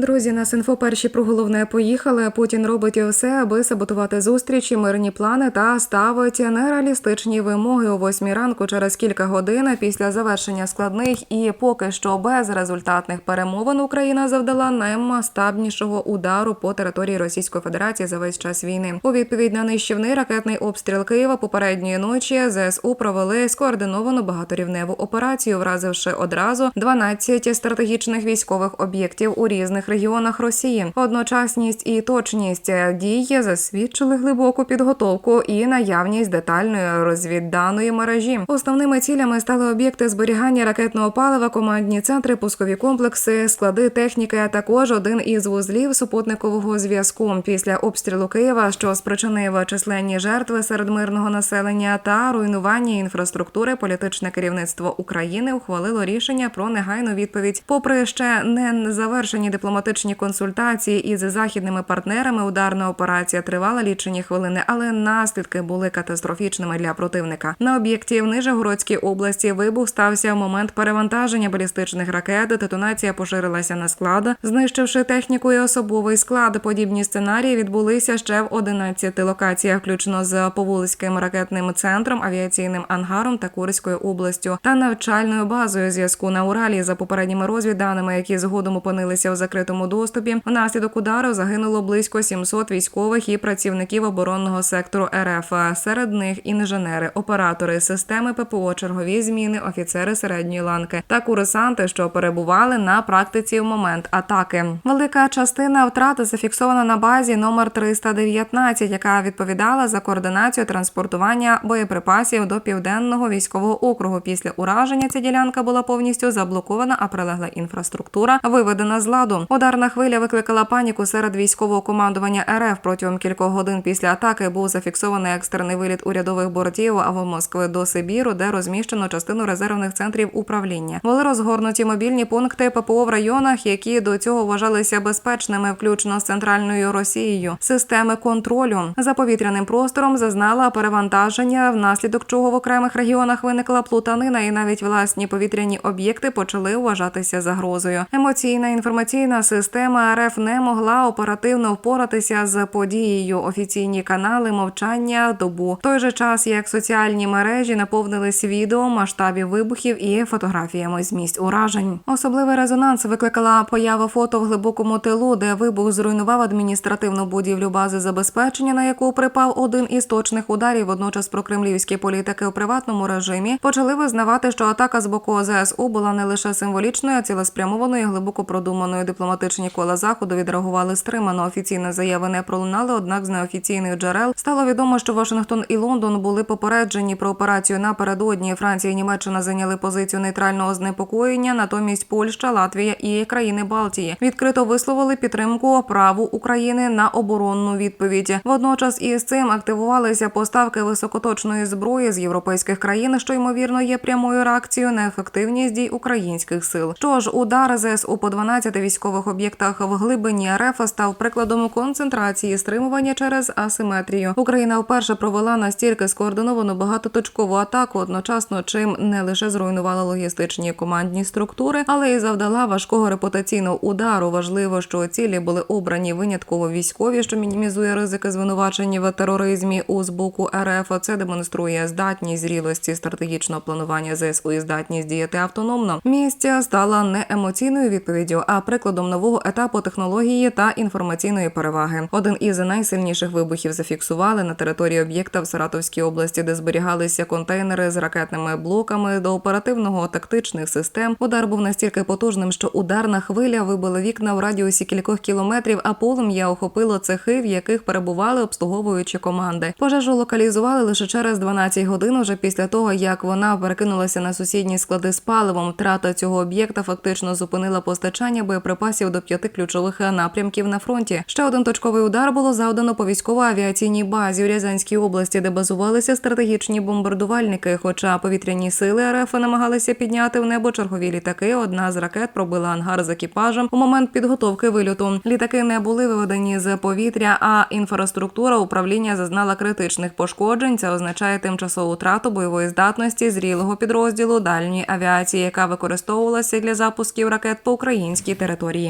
Друзі, на Синфо перші про головне поїхали. Путін робить усе, аби саботувати зустрічі, мирні плани та ставить нереалістичні вимоги о восьмій ранку через кілька годин після завершення складних і поки що безрезультатних перемовин Україна завдала наймасштабнішого удару по території Російської Федерації за весь час війни. У відповідь на нищівний ракетний обстріл Києва попередньої ночі ЗСУ провели скоординовану багаторівневу операцію, вразивши одразу 12 стратегічних військових об'єктів у різних регіонах Росії. Одночасність і точність дій засвідчили глибоку підготовку і наявність детальної розвідданої мережі. Основними цілями стали об'єкти зберігання ракетного палива, командні центри, пускові комплекси, склади техніки, а також один із вузлів супутникового зв'язку. Після обстрілу Києва, що спричинив численні жертви серед мирного населення та руйнування інфраструктури, політичне керівництво України ухвалило рішення про негайну відповідь. Попри ще не завершені дипломатичні консультації із західними партнерами, ударна операція тривала лічені хвилини, але наслідки були катастрофічними для противника. На об'єкті в Нижегородській області вибух стався в момент перевантаження балістичних ракет. Детонація поширилася на склад, знищивши техніку і особовий склад. Подібні сценарії відбулися ще в 11 локаціях, включно з Поволицьким ракетним центром, авіаційним ангаром та Курською областю та навчальною базою зв'язку на Уралі. За попередніми розвідданими, які згодом опинилися у закритому доступі. Внаслідок удару загинуло близько 700 військових і працівників оборонного сектору РФ. Серед них інженери, оператори системи ППО, чергові зміни, офіцери середньої ланки та курсанти, що перебували на практиці в момент атаки. Велика частина втрат зафіксована на базі номер 319, яка відповідала за координацію транспортування боєприпасів до південного військового округу. Після ураження ця ділянка була повністю заблокована, а прилегла інфраструктура виведена з ладу. Ударна хвиля викликала паніку серед військового командування РФ. Протягом кількох годин після атаки був зафіксований екстрений виліт урядових бортів в Москви до Сибіру, де розміщено частину резервних центрів управління. Були розгорнуті мобільні пункти ППО в районах, які до цього вважалися безпечними, включно з центральною Росією. Системи контролю за повітряним простором зазнала перевантаження, внаслідок чого в окремих регіонах виникла плутанина, і навіть власні повітряні об'єкти почали вважатися загрозою. Емоційна інформаційна система РФ не могла оперативно впоратися з подією. Офіційні канали мовчання добу. В той же час, як соціальні мережі наповнились відео масштабів вибухів і фотографіями з місць уражень. Особливий резонанс викликала поява фото в глибокому тилу, де вибух зруйнував адміністративну будівлю бази забезпечення, на яку припав один із точних ударів. Водночас прокремлівські політики у приватному режимі почали визнавати, що атака з боку ЗСУ була не лише символічною, а цілеспрямованою, глибоко продуманою. Дипломатичні кола заходу відреагували стримано. Офіційні заяви не пролунали. Однак з неофіційних джерел стало відомо, що Вашингтон і Лондон були попереджені про операцію напередодні. Франція і Німеччина зайняли позицію нейтрального знепокоєння. Натомість Польща, Латвія і країни Балтії відкрито висловили підтримку праву України на оборонну відповідь. Водночас із цим активувалися поставки високоточної зброї з європейських країн, що ймовірно є прямою реакцією на ефективність дій українських сил. Що ж, удар ЗСУ по 12 військових об'єктах в глибині РФ став прикладом концентрації стримування через асиметрію. Україна вперше провела настільки скоординовану багатоточкову атаку, одночасно чим не лише зруйнувала логістичні командні структури, але й завдала важкого репутаційного удару. Важливо, що цілі були обрані винятково військові, що мінімізує ризики звинувачення в тероризмі у з боку РФ. Це демонструє здатність зрілості стратегічного планування ЗСУ і здатність діяти автономно. Місця стала не емоційною відповіддю, а прикладом нового етапу технології та інформаційної переваги. Один із найсильніших вибухів зафіксували на території об'єкта в Саратовській області, де зберігалися контейнери з ракетними блоками до оперативного тактичних систем. Удар був настільки потужним, що ударна хвиля вибила вікна в радіусі кількох кілометрів, а полум'я охопило цехи, в яких перебували обслуговуючі команди. Пожежу локалізували лише через 12 годин, уже після того як вона перекинулася на сусідні склади з паливом. Втрата цього об'єкта фактично зупинила постачання боєприпасів до п'яти ключових напрямків на фронті. Ще один точковий удар було завдано по військово-авіаційній базі у Рязанській області, де базувалися стратегічні бомбардувальники. Хоча повітряні сили РФ намагалися підняти в небо чергові літаки. Одна з ракет пробила ангар з екіпажем у момент підготовки вильоту. Літаки не були виведені з повітря, а інфраструктура управління зазнала критичних пошкоджень. Це означає тимчасову втрату бойової здатності зрілого підрозділу дальньої авіації, яка використовувалася для запусків ракет по українській території.